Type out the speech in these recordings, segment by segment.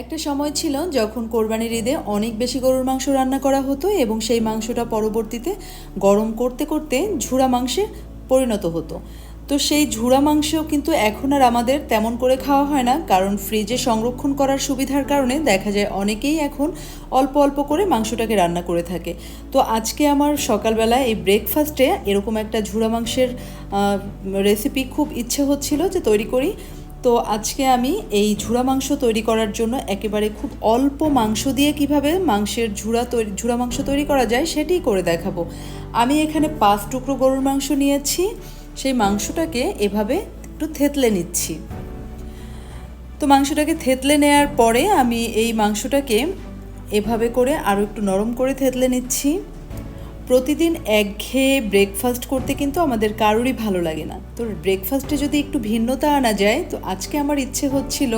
একটা সময় ছিল যখন কোরবানির ঈদে অনেক বেশি গরুর মাংস রান্না করা হতো এবং সেই মাংসটা পরবর্তীতে গরম করতে করতে ঝুড়া মাংসে পরিণত হতো। তো সেই ঝুড়া মাংস কিন্তু এখন আর আমাদের তেমন করে খাওয়া হয় না, কারণ ফ্রিজে সংরক্ষণ করার সুবিধার কারণে দেখা যায় অনেকেই এখন অল্প অল্প করে মাংসটাকে রান্না করে থাকে। তো আজকে আমার সকালবেলা এই ব্রেকফাস্টে এরকম একটা ঝুড়া মাংসের রেসিপি খুব ইচ্ছে হচ্ছিল যে তৈরি করি। তো আজকে আমি এই ঝুড়া মাংস তৈরি করার জন্য একেবারে খুব অল্প মাংস দিয়ে কীভাবে মাংসের ঝুড়া তৈরি, ঝুড়া মাংস তৈরি করা যায় সেটাই করে দেখাবো। আমি এখানে পাঁচ টুকরো গরুর মাংস নিয়েছি, সেই মাংসটাকে এভাবে একটু থেতলে নিচ্ছি। তো মাংসটাকে থেতলে নেওয়ার পরে আমি এই মাংসটাকে এভাবে করে আরও একটু নরম করে থেতলে নিচ্ছি। প্রতিদিন একঘেয়ে ব্রেকফাস্ট করতে কিন্তু আমাদের কারোরই ভালো লাগে না। তো ব্রেকফাস্টে যদি একটু ভিন্নতা আনা যায়, তো আজকে আমার ইচ্ছে হচ্ছিল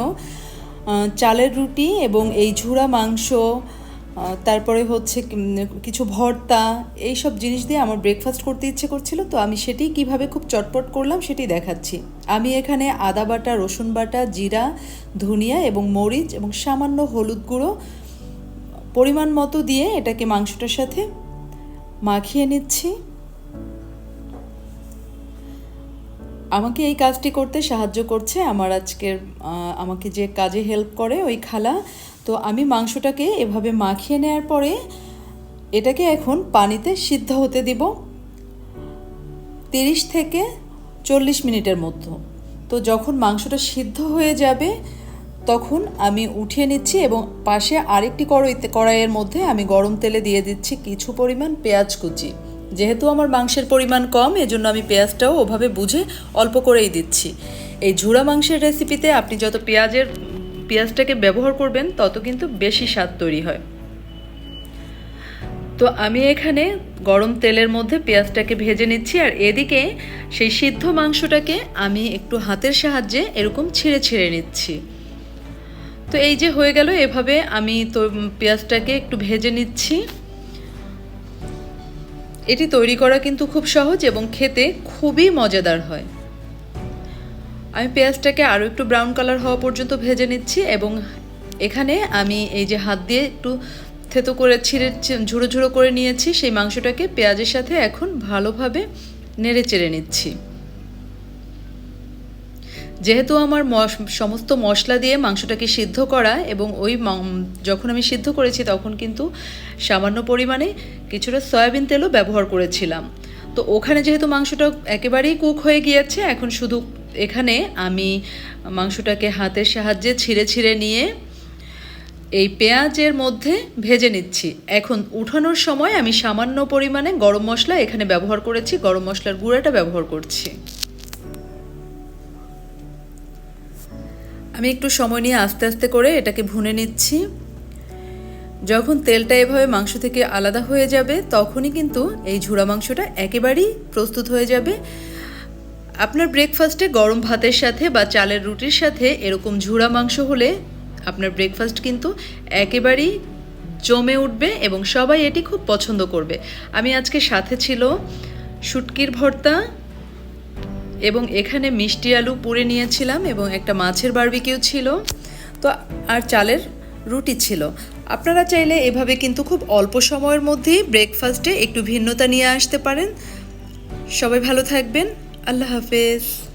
চালের রুটি এবং এই ঝুড়া মাংস তারপরে হচ্ছে কিছু ভর্তা এই সব জিনিস দিয়ে আমার ব্রেকফাস্ট করতে ইচ্ছে করছিল। তো আমি সেটি কীভাবে খুব চটপট করলাম সেটি দেখাচ্ছি। আমি এখানে আদা বাটা, রসুন বাটা, জিরা, ধনিয়া এবং মরিচ এবং সামান্য হলুদ গুঁড়ো পরিমাণ মতো দিয়ে এটাকে মাংসটার সাথে মাখিয়ে নিচ্ছি। আমাকে এই কাজটি করতে সাহায্য করছে আমার আজকের আমাকে যে কাজে হেল্প করে ওই খালা। তো আমি মাংসটাকে এভাবে মাখিয়ে নেওয়ার পরে এটাকে এখন পানিতে সিদ্ধ হতে দিব। তিরিশ থেকে চল্লিশ মিনিটের মতো। তো যখন মাংসটা সিদ্ধ হয়ে যাবে তখন আমি উঠিয়ে নিচ্ছি এবং পাশে আরেকটি কড়াইতে কড়াইয়ের মধ্যে আমি গরম তেলে দিয়ে দিচ্ছি কিছু পরিমাণ পেঁয়াজ কুচি। যেহেতু আমার মাংসের পরিমাণ কম, এজন্য আমি পেঁয়াজটাও ওভাবে বুঝে অল্প করেই দিচ্ছি। এই ঝুড়া মাংসের রেসিপিতে আপনি যত পেঁয়াজের, পেঁয়াজটাকে ব্যবহার করবেন, তত কিন্তু বেশি স্বাদ তৈরি হয়। তো আমি এখানে গরম তেলের মধ্যে পেঁয়াজটাকে ভেজে নিচ্ছি আর এদিকে সেই সিদ্ধ মাংসটাকে আমি একটু হাতের সাহায্যে এরকম ছিঁড়ে ছিঁড়ে নিচ্ছি। তো এই যে হয়ে গেল, এভাবে আমি তো পেঁয়াজটাকে একটু ভেজে নিচ্ছি। এটি তৈরি করা কিন্তু খুব সহজ এবং খেতে খুবই মজাদার হয়। আমি পেঁয়াজটাকে আরও একটু ব্রাউন কালার হওয়া পর্যন্ত ভেজে নিচ্ছি এবং এখানে আমি এই যে হাত দিয়ে একটু থেতো করে ছিঁড়ে ঝুড়ো ঝুড়ো করে নিয়েছি, সেই মাংসটাকে পেঁয়াজের সাথে এখন ভালোভাবে নেড়ে চেড়ে নিচ্ছি। যেহেতু আমার সমস্ত মশলা দিয়ে মাংসটাকে সিদ্ধ করা এবং ওই যখন আমি সিদ্ধ করেছি তখন কিন্তু সামান্য পরিমাণে কিছুটা সয়াবিন তেলও ব্যবহার করেছিলাম। তো ওখানে যেহেতু মাংসটা একেবারেই কুক হয়ে গিয়েছে, এখন শুধু এখানে আমি মাংসটাকে হাতের সাহায্যে ছিঁড়ে ছিঁড়ে নিয়ে এই পেঁয়াজের মধ্যে ভেজে নিচ্ছি। এখন উঠানোর সময় আমি সামান্য পরিমাণে গরম মশলা এখানে ব্যবহার করেছি, গরম মশলার গুঁড়াটা ব্যবহার করছি। আমি একটু সময় নিয়ে আস্তে আস্তে করে এটাকে ভুনে নিচ্ছি। যখন তেলটা এভাবে মাংস থেকে আলাদা হয়ে যাবে, তখনই কিন্তু এই ঝুড়া মাংসটা একেবারেই প্রস্তুত হয়ে যাবে। আপনার ব্রেকফাস্টে গরম ভাতের সাথে বা চালের রুটির সাথে এরকম ঝুড়া মাংস হলে আপনার ব্রেকফাস্ট কিন্তু একেবারেই জমে উঠবে এবং সবাই এটি খুব পছন্দ করবে। আমি আজকে সাথে ছিল শুটকির ভর্তা এবং এখানে মিষ্টি আলু পুড়ে নিয়েছিলাম এবং একটা মাছের বারবিকিউ ছিল। তো, আর চালের রুটি ছিল। আপনারা চাইলে এভাবে কিন্তু খুব অল্প সময়ের মধ্যেই ব্রেকফাস্টে একটু ভিন্নতা নিয়ে আসতে পারেন। সবাই ভালো থাকবেন। আল্লাহ হাফেজ।